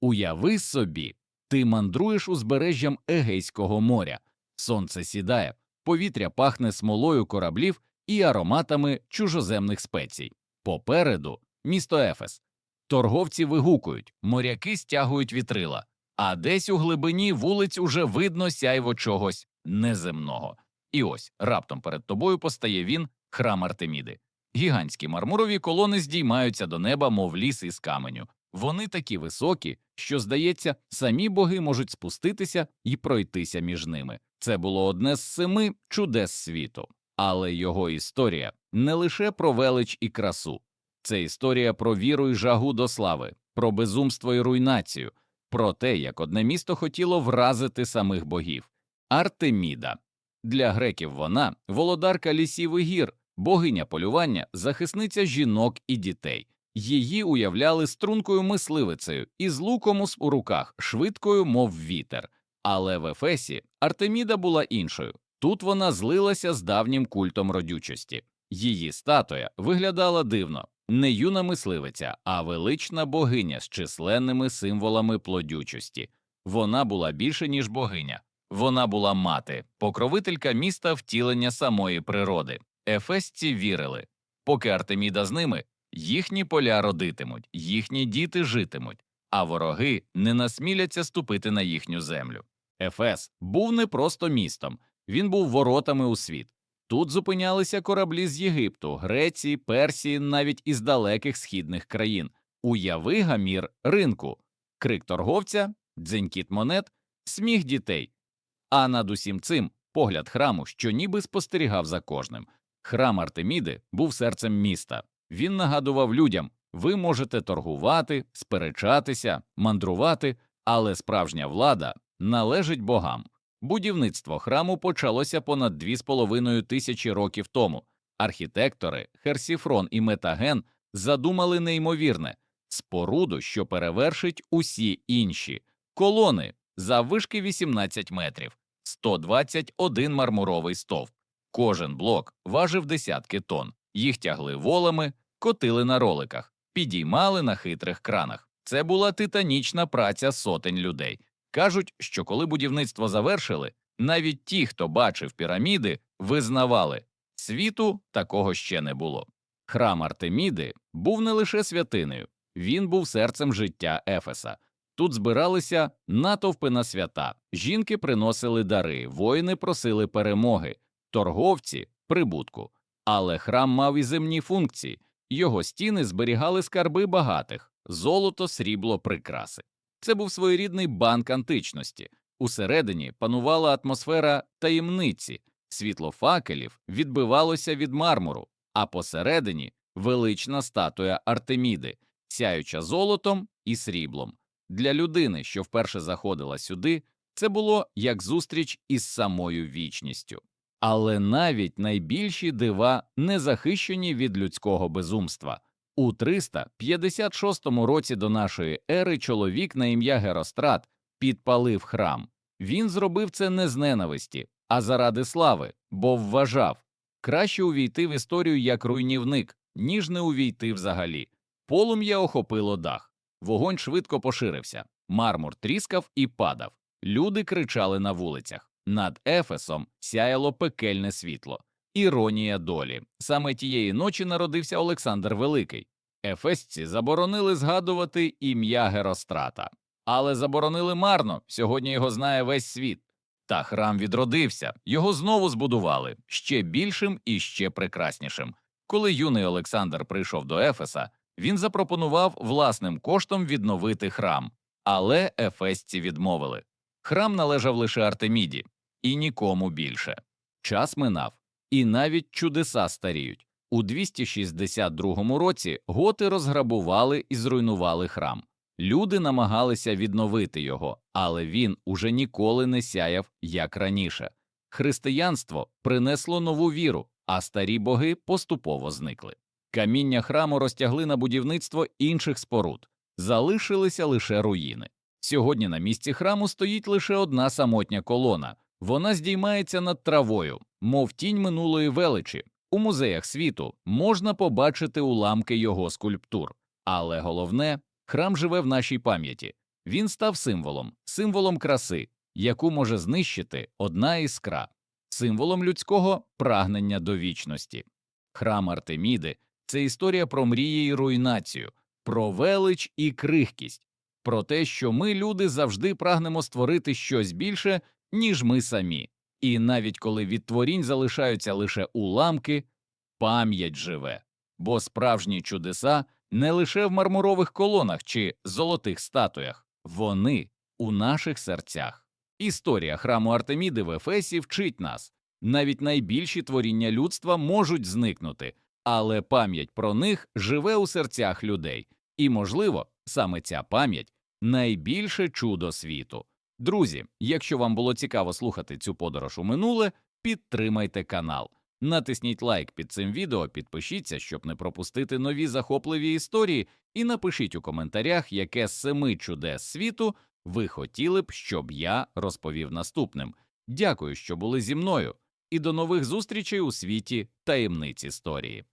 Уяви собі, ти мандруєш узбережжям Егейського моря, сонце сідає, повітря пахне смолою кораблів і ароматами чужоземних спецій. Попереду місто Ефес. Торговці вигукують, моряки стягують вітрила, а десь у глибині вулиць уже видно сяйво чогось неземного. І ось раптом перед тобою постає він, храм Артеміди. Гігантські мармурові колони здіймаються до неба, мов ліс із каменю. Вони такі високі, що, здається, самі боги можуть спуститися і пройтися між ними. Це було одне з семи чудес світу. Але його історія не лише про велич і красу, це історія про віру і жагу до слави, про безумство і руйнацію, про те, як одне місто хотіло вразити самих богів. Артеміда. Для греків вона володарка лісів і гір, богиня полювання, захисниця жінок і дітей. Її уявляли стрункою мисливицею із луком у руках, швидкою, мов вітер. Але в Ефесі Артеміда була іншою. Тут вона злилася з давнім культом родючості. Її статуя виглядала дивно не юна мисливиця, а велична богиня з численними символами плодючості. Вона була більше, ніж богиня. Вона була мати, покровителька міста втілення самої природи. Ефесці вірили, поки Артеміда з ними, їхні поля родитимуть, їхні діти житимуть, а вороги не насміляться ступити на їхню землю. Ефес був не просто містом, він був воротами у світ. Тут зупинялися кораблі з Єгипту, Греції, Персії, навіть із далеких східних країн. Уяви гамір ринку, крик торговця, дзенькіт монет, сміх дітей. А над усім цим погляд храму, що ніби спостерігав за кожним. Храм Артеміди був серцем міста. Він нагадував людям ви можете торгувати, сперечатися, мандрувати, але справжня влада належить богам. Будівництво храму почалося понад дві з половиною тисячі років тому. Архітектори Херсіфрон і Метаген задумали неймовірне споруду, що перевершить усі інші колони заввишки 18 метрів, 121 мармуровий стовп. Кожен блок важив десятки тонн. Їх тягли волами, котили на роликах, підіймали на хитрих кранах. Це була титанічна праця сотень людей. Кажуть, що коли будівництво завершили, навіть ті, хто бачив піраміди, визнавали світу такого ще не було. Храм Артеміди був не лише святинею, він був серцем життя Ефеса. Тут збиралися натовпи на свята, жінки приносили дари, воїни просили перемоги, торговці прибутку. Але храм мав і земні функції, його стіни зберігали скарби багатих, золото, срібло, прикраси. Це був своєрідний банк античності. Усередині панувала атмосфера таємниці, світло факелів відбивалося від мармуру, а посередині велична статуя Артеміди, сяюча золотом і сріблом. Для людини, що вперше заходила сюди, це було як зустріч із самою вічністю. Але навіть найбільші дива не захищені від людського безумства. У 356 році до нашої ери чоловік на ім'я Герострат підпалив храм. Він зробив це не з ненависті, а заради слави, бо вважав краще увійти в історію як руйнівник, ніж не увійти взагалі. Полум'я охопило дах, вогонь швидко поширився, мармур тріскав і падав. Люди кричали на вулицях. Над Ефесом сяяло пекельне світло. Іронія долі. Саме тієї ночі народився Олександр Великий. Ефесці заборонили згадувати ім'я Герострата, але заборонили марно. Сьогодні його знає весь світ. Та храм відродився, його знову збудували ще більшим і ще прекраснішим. Коли юний Олександр прийшов до Ефеса, він запропонував власним коштом відновити храм, але ефесці відмовили. Храм належав лише Артеміді і нікому більше. Час минав, і навіть чудеса старіють. У 262 році готи розграбували і зруйнували храм. Люди намагалися відновити його, але він уже ніколи не сяяв як раніше. Християнство принесло нову віру, а старі боги поступово зникли. Каміння храму розтягли на будівництво інших споруд, залишилися лише руїни. Сьогодні на місці храму стоїть лише одна самотня колона. Вона здіймається над травою, мов тінь минулої величі. У музеях світу можна побачити уламки його скульптур, але головне храм живе в нашій пам'яті. Він став символом, символом краси, яку може знищити одна іскра, символом людського прагнення до вічності. Храм Артеміди це історія про мрії і руйнацію, про велич і крихкість, про те, що ми, люди, завжди прагнемо створити щось більше, ніж ми самі. І навіть коли від творінь залишаються лише уламки, пам'ять живе, бо справжні чудеса не лише в мармурових колонах чи золотих статуях, вони у наших серцях. Історія храму Артеміди в Ефесі вчить нас навіть найбільші творіння людства можуть зникнути, але пам'ять про них живе у серцях людей, і, можливо, саме ця пам'ять найбільше чудо світу. Друзі, якщо вам було цікаво слухати цю подорож у минуле, підтримайте канал. Натисніть лайк під цим відео, підпишіться, щоб не пропустити нові захопливі історії, і напишіть у коментарях, яке з семи чудес світу ви хотіли б, щоб я розповів наступним. Дякую, що були зі мною, і до нових зустрічей у світі таємниць історії.